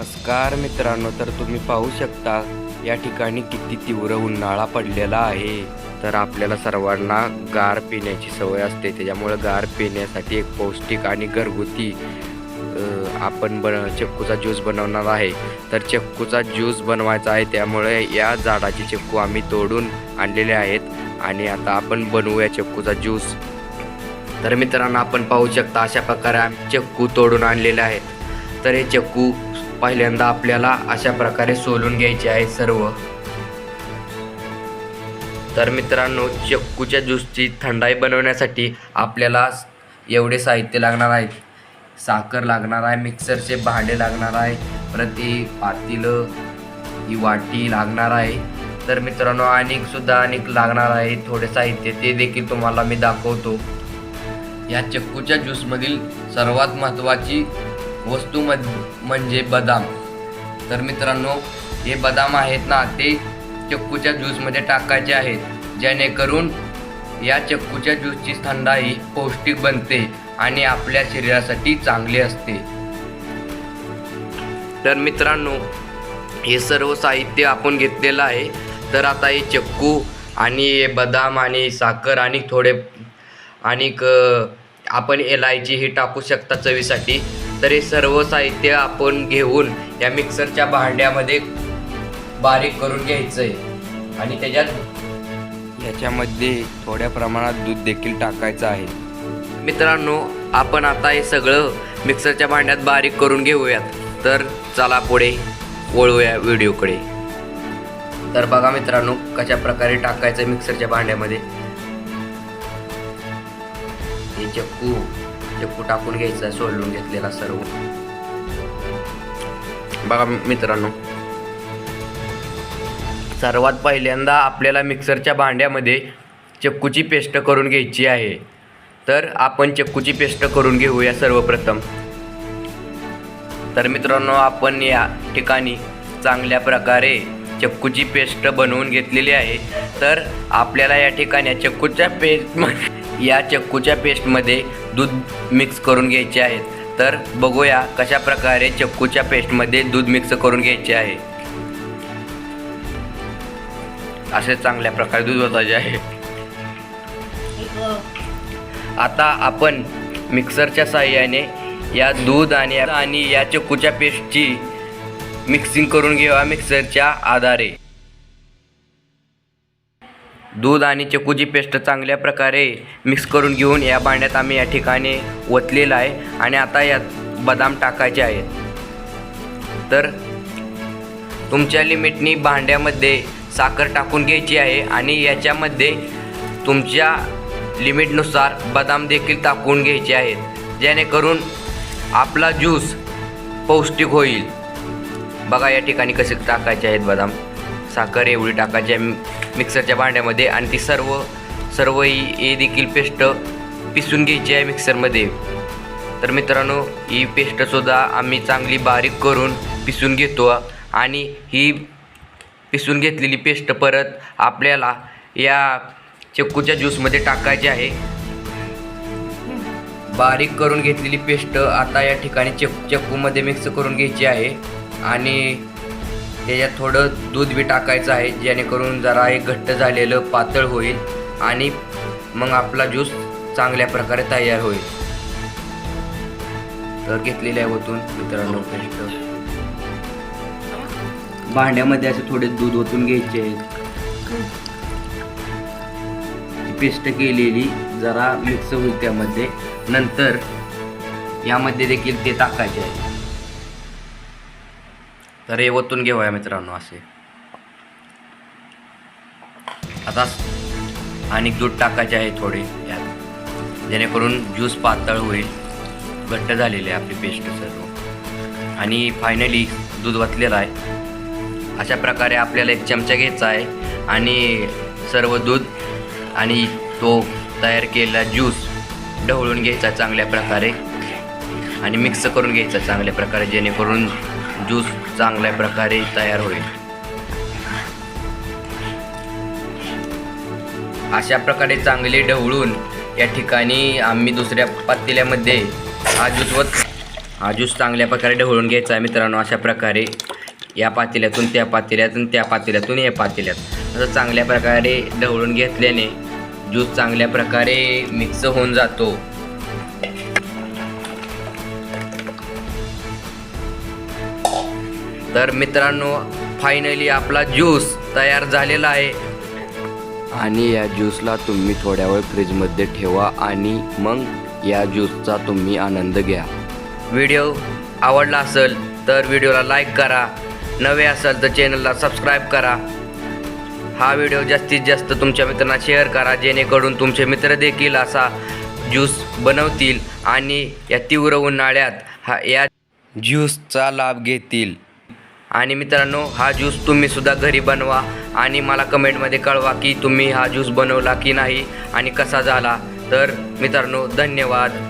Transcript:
नमस्कार मित्रांनो तर तुम्ही पाहू शकता या ठिकाणी किती तीव्र उन्हाळा पडलेला आहे. तर आपल्याला सर्वांना गार पिण्याची सवय असते त्याच्यामुळे गार पिण्यासाठी एक पौष्टिक आणि घरगुती आपण बन चक्कूचा ज्यूस बनवणार आहे. तर चक्कूचा ज्यूस बनवायचा आहे त्यामुळे या झाडाचे चक्कू आम्ही तोडून आणलेले आहेत आणि आता आपण बनवूया चक्कूचा ज्यूस. तर मित्रांनो आपण पाहू शकता अशा प्रकारे आम्ही चक्कू तोडून आणलेले आहेत. तर हे चक्कू पहिल्यांदा आपल्याला अशा प्रकारे सोलून घ्यायचे आहे सर्व. तर मित्रांनो चक्कूच्या ज्यूसची थंडाई बनवण्यासाठी आपल्याला एवढे साहित्य लागणार आहे. साखर लागणार आहे मिक्सरचे भांडे लागणार आहे प्रति पातीलं ही वाटी लागणार आहे. तर मित्रांनो अनेक सुद्धा अनेक लागणार आहे थोडे साहित्य ते देखील तुम्हाला मी दाखवतो. या चक्कूच्या ज्यूसमधील सर्वात महत्त्वाची वस्तू मध म्हणजे बदाम. तर मित्रांनो हे बदाम आहेत ना ते चक्कूच्या ज्यूसमध्ये टाकायचे आहेत. जेणेकरून या चक्कूच्या ज्यूसची थंडाई पौष्टिक बनते आणि आपल्या शरीरासाठी चांगली असते. तर मित्रांनो हे सर्व साहित्य आपण घेतलेलं आहे. तर आता हे चक्कू आणि हे बदाम आणि साखर आणि थोडे आणि आपण एलायची ही टाकू शकता चवीसाठी. तर हे सर्व साहित्य आपण घेऊन या मिक्सरच्या भांड्यामध्ये बारीक करून घ्यायचं आहे आणि त्याच्यात याच्यामध्ये थोड्या प्रमाणात दूध देखील टाकायचं आहे. मित्रांनो आपण आता हे सगळं मिक्सरच्या भांड्यात बारीक करून घेऊयात. तर चला पुढे वळूया व्हिडिओकडे. तर बघा मित्रांनो कशा प्रकारे टाकायचं मिक्सरच्या भांड्यामध्ये. हे चक्कू. म्हणजे चक्कू टाकून घ्यायचा सोलून घेतलेला सर्व. बघा मित्रांनो. सर्वात पहिल्यांदा आपल्याला मिक्सरच्या भांड्यामध्ये चक्कूची पेस्ट करून घ्यायची आहे. तर आपण चक्कूची पेस्ट करून घेऊया सर्वप्रथम. तर मित्रांनो आपण या ठिकाणी चांगल्या प्रकारे चक्कूची पेस्ट बनवून घेतलेली आहे. तर आपल्याला या ठिकाणी चक्कूच्या पेस्ट या चक्कूच्या पेस्टमध्ये दूध मिक्स करून घ्यायचे आहेत तर बघूया कशा प्रकारे चक्कूच्या पेस्टमध्ये दूध मिक्स करून घ्यायचे आहे. असे चांगल्या प्रकारे दूध ओतायचे आहे. आता आपण मिक्सरच्या साह्याने या दूध आणि आणि या चक्कूच्या पेस्टची मिक्सिंग करून घेऊया मिक्सरच्या आधारे. दूध आणि चिकूची पेस्ट चांगल्या प्रकारे मिक्स करून घेऊन या भांड्यात आम्ही या ठिकाणी ओतलेलं आहे आणि आता यात बदाम टाकायचे आहेत. तर तुमच्या लिमिटनी भांड्यामध्ये साखर टाकून घ्यायची आहे आणि याच्यामध्ये तुमच्या लिमिटनुसार बदाम देखील टाकून घ्यायचे आहेत. जेणेकरून आपला ज्यूस पौष्टिक होईल. बघा या ठिकाणी कसे टाकायचे आहेत बदाम. साखर एवढी टाकायची आहे. मिक्सरच्या भांड्यामध्ये आणि ती सर्व सर्व ही हे देखील पेस्ट पिसून घ्यायची आहे मिक्सरमध्ये. तर मित्रांनो ही पेस्टसुद्धा आम्ही चांगली बारीक करून पिसून घेतो आणि ही पिसून घेतलेली पेस्ट परत आपल्याला या चक्कूच्या ज्यूसमध्ये टाकायची आहे. बारीक करून घेतलेली पेस्ट आता या ठिकाणी चक चक्कूमध्ये मिक्स करून घ्यायची आहे. आणि त्याच्यात थोडं दूध बी टाकायचं आहे जेणेकरून जरा एक घट्ट झालेलं पातळ होईल आणि मग आपला ज्यूस चांगल्या प्रकारे तयार होईल. तर घेतलेले आहे ओतून मित्रांनो पेस्ट भांड्यामध्ये असे थोडे दूध ओतून घ्यायचे आहे पेस्ट केलेली जरा मिक्स होईल त्यामध्ये. नंतर यामध्ये देखील ते टाकायचे आहे. तर हे ओतून घेऊया मित्रांनो असे. आता आणि दूध टाकायचे आहे थोडे यात. जेणेकरून ज्यूस पातळ होईल. घट्ट झालेली आहे आपली पेस्ट सर्व. आणि फायनली दूध वतलेलं आहे. अशा प्रकारे आपल्याला एक चमचा घ्यायचा आहे. आणि सर्व दूध आणि तो तयार केलेला ज्यूस ढवळून घ्यायचा चांगल्या प्रकारे. आणि मिक्स करून घ्यायचा चांगल्या प्रकारे जेणेकरून ज्यूस चांगल्या प्रकारे तयार होईल. अशा प्रकारे चांगले ढवळून या ठिकाणी आम्ही दुसऱ्या पातेल्यामध्ये हा ज्यूस व हा ज्यूस चांगल्या प्रकारे ढवळून घ्यायचा आहे मित्रांनो. अशा प्रकारे या पातेल्यातून त्या पातेल्यातून त्या पातेल्यातून या पातेल्यात. असं चांगल्या प्रकारे ढवळून घेतल्याने ज्यूस चांगल्या प्रकारे मिक्स होऊन जातो. तर मित्रांनो फायनली आपला ज्यूस तयार झालेला आहे. आणि या ज्यूसला तुम्ही थोड्या वेळ फ्रीजमध्ये ठेवा आणि मग या ज्यूसचा तुम्ही आनंद घ्या. व्हिडिओ आवडला असेल तर व्हिडिओला लाईक करा. नवे असेल तर चॅनलला सबस्क्राईब करा. हा व्हिडिओ जास्तीत जास्त तुमच्या मित्रांना शेअर करा जेणेकरून तुमचे मित्र देखील असा ज्यूस बनवतील. आणि या तीव्र उन्हाळ्यात हा या ज्यूसचा लाभ घेतील. आणि मित्रांनो हा ज्यूस तुम्ही सुद्धा घरी बनवा आणि मला कमेंटमध्ये कळवा की तुम्ही हा ज्यूस बनवला की नाही आणि कसा झाला. तर मित्रांनो धन्यवाद.